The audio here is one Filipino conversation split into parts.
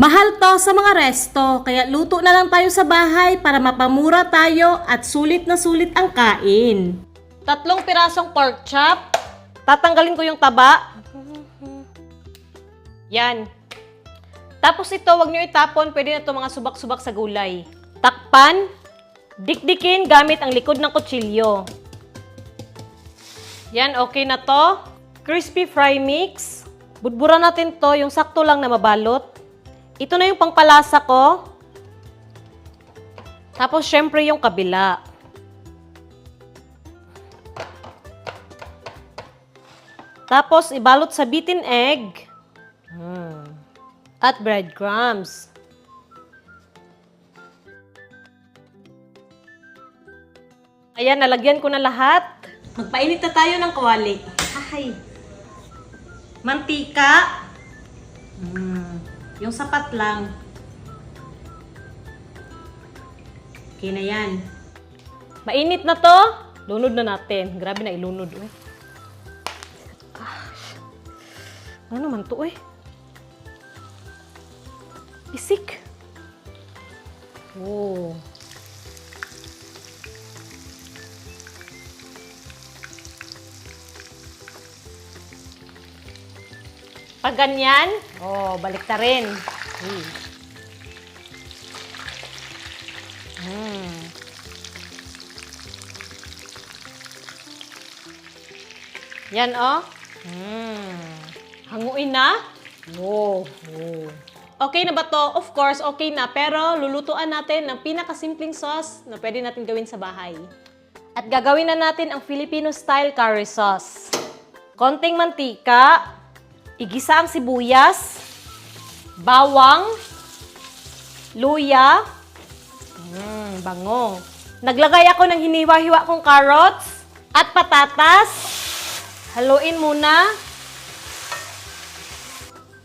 Mahal to sa mga resto, kaya luto na lang tayo sa bahay para mapamura tayo at sulit na sulit ang kain. Tatlong pirasong pork chop. Tatanggalin ko yung taba. Yan. Tapos ito, wag nyo itapon. Pwede na ito mga subak-subak sa gulay. Takpan. Dikdikin gamit ang likod ng kutsilyo. Yan, okay na to. Crispy fry mix. Budbura natin to, yung sakto lang na mabalot. Ito na yung pangpalasa ko. Tapos, syempre, yung kabila. Tapos, ibalot sa beaten egg. Hmm. At breadcrumbs. Ayan, nalagyan ko na lahat. Magpainit na tayo ng kawali. Ay. Mantika. Mm, yung sapat lang. Okay na yan. Mainit na to. Lunod na natin. Grabe na ilunod. Eh. Ah, ano naman to eh? Isik. Oh. Pag ganyan, oh, balik ta rin. Hmm. Mm. Yan, oh. Mm. Hanguin na. Wow. Oh. Okay na ba to? Of course, okay na. Pero lulutuan natin ng pinakasimpleng sauce na pwede natin gawin sa bahay. At gagawin na natin ang Filipino-style curry sauce. Konting mantika, igisa ang sibuyas, bawang, luya, mm, bango. Naglagay ako ng hiniwa-hiwa kong carrots at patatas. Haluin muna.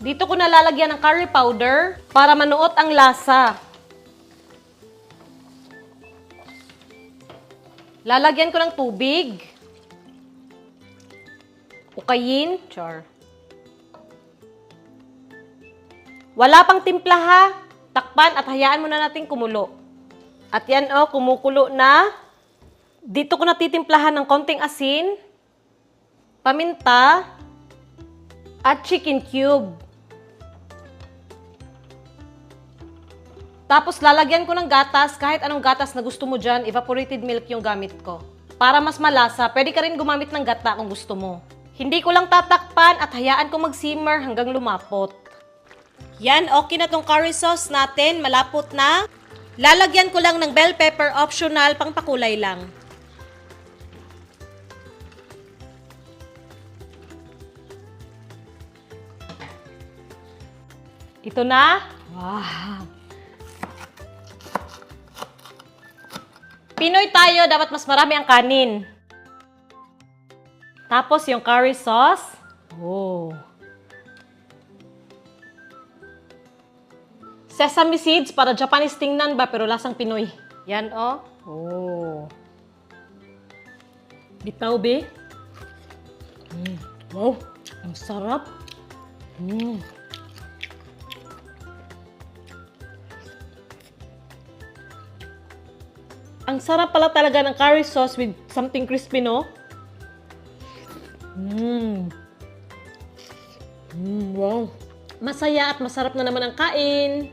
Dito ko nalalagyan ng curry powder para manuot ang lasa. Lalagyan ko ng tubig. Ukayin. Char. Wala pang timpla ha. Takpan at hayaan muna natin kumulo. At yan oh, kumukulo na. Dito ko natitimplahan ng konting asin, paminta, at chicken cube. Tapos lalagyan ko ng gatas, kahit anong gatas na gusto mo dyan, evaporated milk yung gamit ko. Para mas malasa, pwede ka rin gumamit ng gata kung gusto mo. Hindi ko lang tatakpan at hayaan ko mag-simmer hanggang lumapot. Yan, okay na tong curry sauce natin, malapot na. Lalagyan ko lang ng bell pepper optional, pang pakulay lang. Ito na. Wow. Pinoy tayo, dapat mas marami ang kanin. Tapos yung curry sauce. Oh. Sesame seeds para Japanese tingnan ba pero lasang Pinoy. Yan oh. Oh. Bitaw be. Mm. Wow, ang sarap. Mm. Ang sarap pala talaga ng curry sauce with something crispy, no? Mmm. Mmm, wow. Masaya at masarap na naman ang kain.